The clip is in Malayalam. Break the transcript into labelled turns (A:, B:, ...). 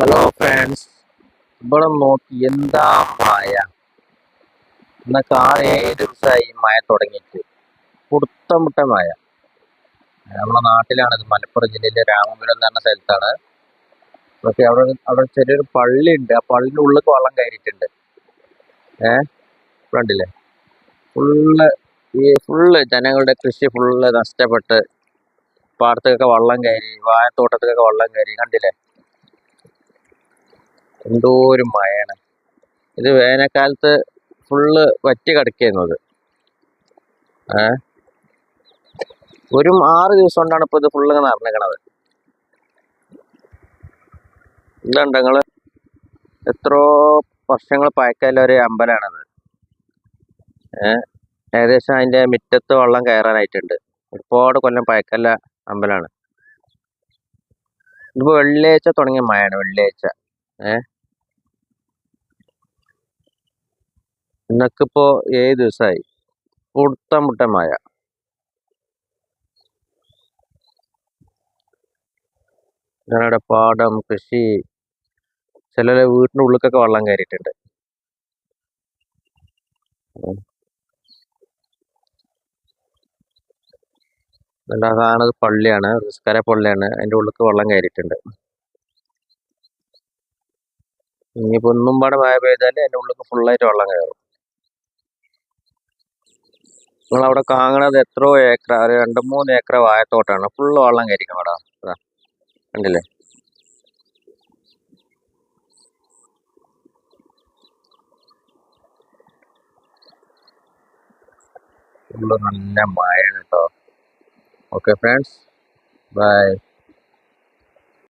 A: ഹലോ ഫ്രണ്ട്സ് ഇവിടെ നോക്കി എന്താ മായ എന്നൊക്കെ കാറ് ഏഴ് ദിവസമായി മായ തുടങ്ങിയിട്ട്. കുടുത്തം മുട്ട മായ നമ്മളെ നാട്ടിലാണ് ഇത്. മലപ്പുറം ജില്ലയിലെ രാമപുരം എന്ന് പറഞ്ഞ സ്ഥലത്താണ്. പക്ഷെ അവിടെ അവിടെ ചെറിയൊരു പള്ളി ഉണ്ട്. ആ പള്ളിന്റെ ഉള്ളിൽ വെള്ളം കയറിയിട്ടുണ്ട്. ഏ? കണ്ടില്ലേ? ഫുള്ള് ഈ ഫുള്ള് ജനങ്ങളുടെ കൃഷി ഫുള്ള് നഷ്ടപ്പെട്ട് പാടത്തൊക്കെ വള്ളം കയറി വാഴത്തോട്ടത്തിലൊക്കെ വള്ളം കയറി. കണ്ടില്ലേ? എന്തോ ഒരു മഴയാണ്. ഇത് വേനൽക്കാലത്ത് ഫുള്ള് വറ്റി കിടക്കുന്നത് ഏ? ഒരു ആറ് ദിവസം കൊണ്ടാണ് ഇപ്പൊ ഇത് ഫുള്ള് നിറഞ്ഞിക്കണത് ഇതുണ്ട് നിങ്ങൾ? എത്രയോ വർഷങ്ങൾ പഴക്കമുള്ള ഒരു അമ്പലമാണത് ഏകദേശം അതിന്റെ മുറ്റത്ത് വെള്ളം കയറാനായിട്ടുണ്ട്. ഒരുപാട് കൊല്ലം പഴക്കല്ല അമ്പലമാണ് ഇതിപ്പോ വെള്ളിയാഴ്ച തുടങ്ങിയ മഴയാണ് വെള്ളിയാഴ്ച. ഏ? ഇന്നൊക്കിപ്പോ ഏഴ് ദിവസമായി മുട്ട മഴ ഞങ്ങളുടെ പാടം കൃഷി. ചിലരെ വീട്ടിന്റെ ഉള്ളിലേക്കൊക്കെ വെള്ളം കയറിയിട്ടുണ്ട്. കാണുന്നത് പള്ളിയാണ് റിസ്കര പള്ളിയാണ്. അതിന്റെ ഉള്ളിലേക്ക് വെള്ളം കയറിയിട്ടുണ്ട്. ഇനിയിപ്പോ ഒന്നും പാടെ മഴ പെയ്താൽ അതിന്റെ ഉള്ളിൽ ഫുള്ളായിട്ട് വെള്ളം കയറും അവിടെ കാണുന്നത് എത്രയോ ഏക്കർ ഒരു രണ്ട് മൂന്ന് ഏക്കർ വായത്തോട്ടാണ് ഫുള്ള് വെള്ളം കയറിക്കണം അവിടെ അതാ കണ്ടില്ലേ? നല്ല മഴയാണ് കേട്ടോ ഓക്കെ ഫ്രണ്ട്സ് ബൈ